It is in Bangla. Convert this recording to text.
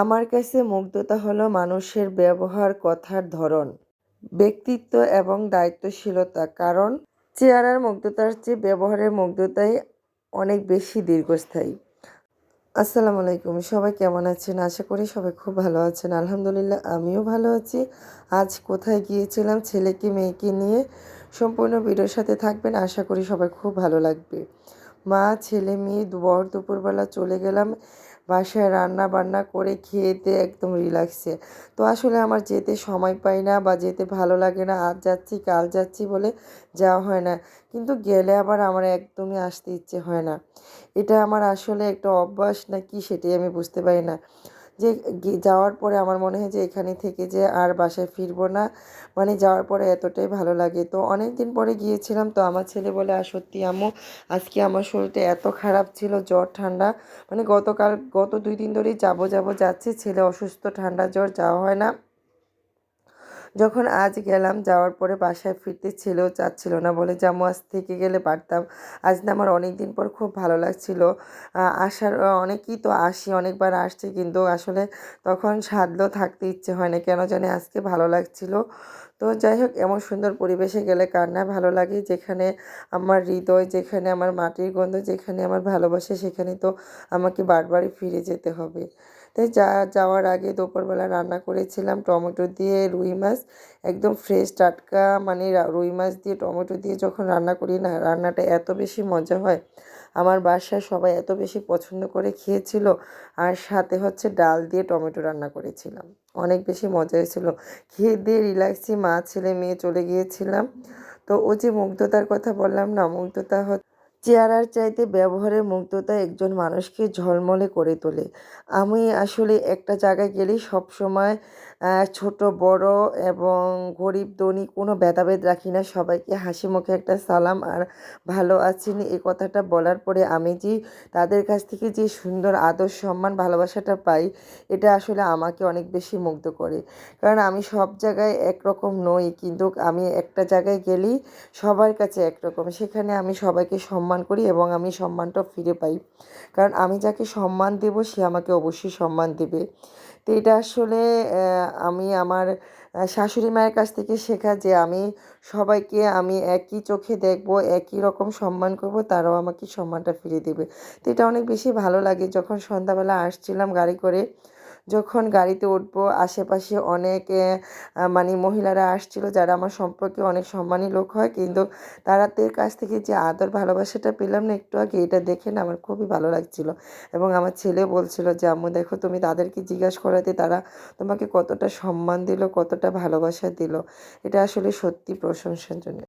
আমার কাছে মুগ্ধতা হলো মানুষের ব্যবহার কথার ধরন, ব্যক্তিত্ব এবং দায়িত্বশীলতা। কারণ চেহারার মুগ্ধতার চেয়ে ব্যবহারের মুগ্ধতাই অনেক বেশি দীর্ঘস্থায়ী। আসসালামু আলাইকুম, সবাই কেমন আছেন? আশা করি সবাই খুব ভালো আছেন। আলহামদুলিল্লাহ, আমিও ভালো আছি। আজ কোথায় গিয়েছিলাম, ছেলেকে, মেয়েকে নিয়ে সম্পূর্ণ ভিডিওর সাথে থাকবেন। আশা করি সবাই খুব ভালো লাগবে। মা, ছেলে, মেয়ে, দুপুর, দুপুরবেলা চলে গেলাম। বাসায় রান্না বান্না করে খেয়েতে একদম রিল্যাক্সে তো আসলে আমার যেতে সময় পাই না বা যেতে ভালো লাগে না, আজ যাচ্ছি, কাল যাচ্ছি বলে যাওয়া হয় না। কিন্তু গেলে আবার আমার একদমই আসতে ইচ্ছে হয় না। এটা আমার আসলে একটা অভ্যাস না কি সেটাই আমি বুঝতে পারি না। যে যাওয়ার পরে আমার মনে হয় যে এখানে থেকে যে আর বাসায় ফিরবো না। মানে যাওয়ার পরে এতটাই ভালো লাগে। তো অনেক দিন পরে গিয়েছিলাম, তো আমার ছেলে বলে, আর সত্যি আম্মু, আজকে আমার শরীরটা এত খারাপ ছিল, জ্বর, ঠান্ডা। মানে গতকাল, গত দুই দিন ধরেই যাব যাব যাচ্ছে। ছেলে অসুস্থ, ঠান্ডা, জ্বর, যাওয়া হয় না। যখন আজ গেলাম, যাওয়ার পরে বাসায় ফিরতে ছিল চাচ্ছিল না বলে, জামু, আজ থেকে গেলে পারতাম। আজ না আমার অনেক দিন পর খুব ভালো লাগছিল। আসার অনেকেই তো আসি, অনেকবার আসছে, কিন্তু আসলে তখন সাধ্য থাকতে ইচ্ছে হয় না। কেন জানি আজকে ভালো লাগছিল। তো যাই হোক, এমন সুন্দর পরিবেশে গেলে কার না ভালো লাগে? যেখানে আমার হৃদয়, যেখানে আমার মাটির গন্ধ, যেখানে আমার ভালোবাসে, সেখানে তো আমাকে বারবারই ফিরে যেতে হবে। তাই যা, যাওয়ার আগে দুপুরবেলা রান্না করেছিলাম টমেটো দিয়ে রুই মাছ, একদম ফ্রেশ টাটকা মানে রুই মাছ দিয়ে টমেটো দিয়ে যখন রান্না করি না, রান্নাটা এত বেশি মজা হয়। আমার বাসায় সবাই এত বেশি পছন্দ করে খেয়েছিল আর সাথে হচ্ছে ডাল দিয়ে টমেটো রান্না করেছিলাম। অনেক বেশি মজা হয়েছিল। খেয়ে দিয়ে রিল্যাক্সি মা, ছেলে, মেয়ে চলে গিয়েছিলাম। তো ও যে মুগ্ধতার কথা বললাম না, মুগ্ধতা হচ্ছে চেহারার চাইতে ব্যবহারের মুগ্ধতা একজন মানুষকে ঝলমলে করে তোলে। আমি আসলে একটা জায়গায় গেলেই সবসময় ছোট, বড় এবং গরিব ধনী কোনো ভেদাভেদ রাখি না। সবাইকে হাসি মুখে একটা সালাম। আর ভালো আছেন এই কথাটা বলার পরে আমি যে তাদের কাছ থেকে যে সুন্দর আদর, সম্মান, ভালোবাসাটা পাই, এটা আসলে আমাকে অনেক বেশি মুগ্ধ করে। কারণ আমি সব জায়গায় একরকম নই, কিন্তু আমি একটা জায়গায় গেলেই সবার কাছে একরকম। সেখানে আমি সবাইকে সম্মান করি এবং আমি সম্মানটা ফিরে পাই। কারণ আমি যাকে সম্মান দেব, সে আমাকে অবশ্যই সম্মান দেবে। তো এটা আসলে আমি আমার শাশুড়ি মায়ের কাছ থেকে শেখা যে আমি সবাইকে আমি একই চোখে দেখব, একই রকম সম্মান করব, তারাও আমাকে সম্মানটা ফিরে দেবে। তো এটা অনেক বেশি ভালো লাগে যখন সন্ধ্যাবেলা আসছিলাম গাড়ি করে। যখন গাড়িতে উঠবো, আশেপাশে অনেক মানে মহিলারা আসছিল যারা আমার সম্পর্কে অনেক সম্মানী লোক হয়। কিন্তু তারাদের কাছ থেকে যে আদর ভালোবাসাটা পেলাম না, একটু আগে এটা দেখে না আমার খুবই ভালো লাগছিল। এবং আমার ছেলে বলছিল যে, আম্মু, দেখো তুমি তাদেরকে জিজ্ঞাসা করাতে তারা তোমাকে কতটা সম্মান দিল, কতটা ভালোবাসা দিল। এটা আসলে সত্যি প্রশংসার জন্য